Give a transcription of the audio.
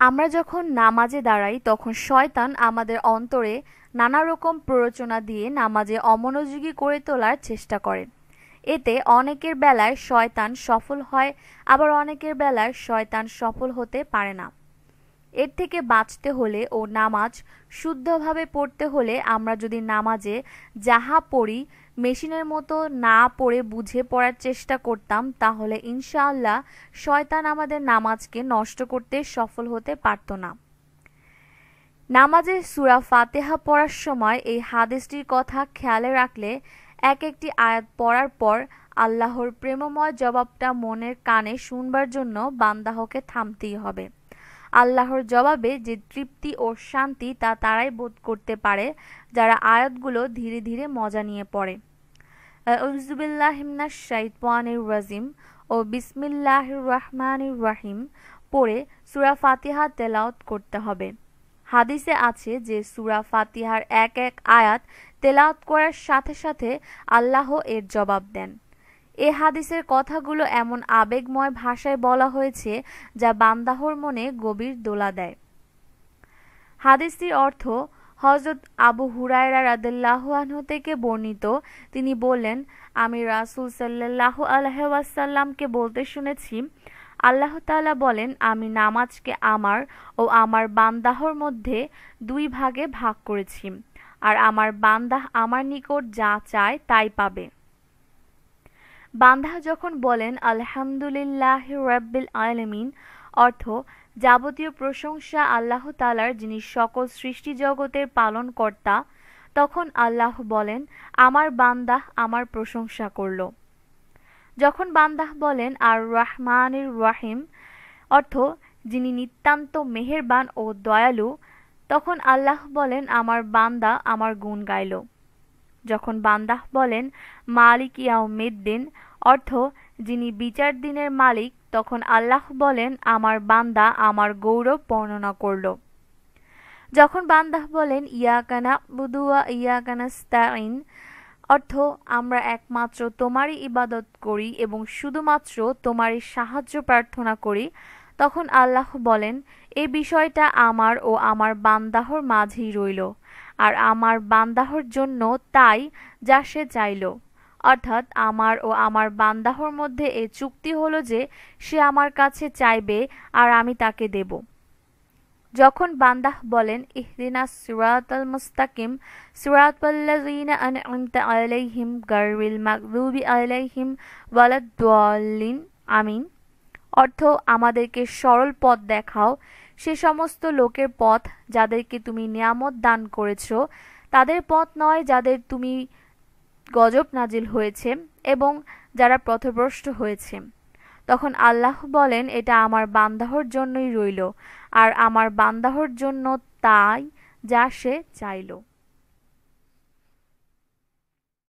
আমরা যখন নামাজে দাঁড়াই, তখন শয়তান আমাদের অন্তরে নানা রকম প্ররোচনা দিয়ে নামাজে অমনোযোগী করে তোলার চেষ্টা করে। এতে অনেকের বেলায় শয়তান সফল হয়, আবার অনেকের বেলায় শয়তান সফল হতে পারে না। এর থেকে বাঁচতে হলে ও নামাজ শুদ্ধভাবে পড়তে হলে আমরা যদি নামাজে যাহা পড়ি, মেশিনের মতো না পড়ে বুঝে পড়ার চেষ্টা করতাম, তাহলে ইনশাআল্লাহ শয়তান আমাদের নামাজকে নষ্ট করতে সফল হতে পারত না। নামাজে সুরা ফাতেহা পড়ার সময় এই হাদিসটির কথা খেয়ালে রাখলে এক একটি আয়াত পড়ার পর আল্লাহর প্রেমময় জবাবটা মনের কানে শুনবার জন্য বান্দাহকে থামতেই হবে। আল্লাহর জবাবে যে তৃপ্তি ও শান্তি তা তারাই বোধ করতে পারে, যারা আয়াতগুলো ধীরে ধীরে মজা নিয়ে পড়ে। রাজিম ও বিসমিল্লাহ রহমান রাহিম পড়ে সুরা ফাতিহা তেলাওত করতে হবে। হাদিসে আছে যে সুরা ফাতিহার এক এক আয়াত তেলাওত করার সাথে সাথে আল্লাহ এর জবাব দেন। এ হাদিসের কথাগুলো এমন আবেগময় ভাষায় বলা হয়েছে যা বান্দাহর মনে গভীর দোলা দেয়। হাদিসটির অর্থ হজরত আবু হুরায়রা রাদুল্লাহানহ থেকে বর্ণিত, তিনি বললেন, আমি রাসুল সাল্লাহ আলহাসাল্লামকে বলতে শুনেছি, আল্লাহ তালা বলেন, আমি নামাজকে আমার ও আমার বান্দাহর মধ্যে দুই ভাগে ভাগ করেছি, আর আমার বান্দাহ আমার নিকট যা চায় তাই পাবে। বান্ধা যখন বলেন, আলহামদুলিল্লাহ রাব্বিল আলমিন অর্থ, যাবতীয় প্রশংসা আল্লাহ তালার যিনি সকল সৃষ্টি জগতের পালন কর্তা তখন আল্লাহ বলেন, আমার বান্দাহ আমার প্রশংসা করল। যখন বান্দাহ বলেন আর রাহমানির রাহিম অর্থ, যিনি নিতান্ত মেহেরবান ও দয়ালু, তখন আল্লাহ বলেন, আমার বান্দা আমার গুণ গাইল। যখন বান্দাহ বলেন, মালিক ইয়াউমিদ্দিন অর্থ যিনি বিচার দিনের মালিক, তখন আল্লাহ বলেন, আমার বান্দা আমার গৌরব বর্ণনা করল। যখন বান্দাহ বলেন ইয়াকানা বুদুয়া ইয়াকানা স্তাইন অর্থ, আমরা একমাত্র তোমারই ইবাদত করি এবং শুধুমাত্র তোমারই সাহায্য প্রার্থনা করি তখন আল্লাহ বলেন এই বিষয়টা আমার ও আমার বান্দাহর মাঝেই রইল। আর আমার বান্দাহর জন্য তাই যা সে চাইল। অর্থাৎ আমার ও আমার বান্দাহর মধ্যে এ চুক্তি হলো যে সে আমার কাছে চাইবে আর আমি তাকে দেব। যখন বান্দাহ বলেন, ইহদিনা সিরাত আল মুস্তাকিম সিরাত আলাইহিম গায়রিল মাগদুবি আলাইহিম ওয়ালাদ-দাল্লিন, আমিন। অর্থ, আমাদেরকে সরল পথ দেখাও সে সমস্ত লোকের পথ যাদেরকে তুমি নিয়ামত দান করেছ, তাদের পথ নয় যাদের তুমি গজব নাজিল হয়েছে এবং যারা পথভ্রষ্ট হয়েছে। তখন আল্লাহ বলেন, এটা আমার বান্দাহর জন্যই রইল, আর আমার বান্দাহর জন্য তাই যা সে চাইল।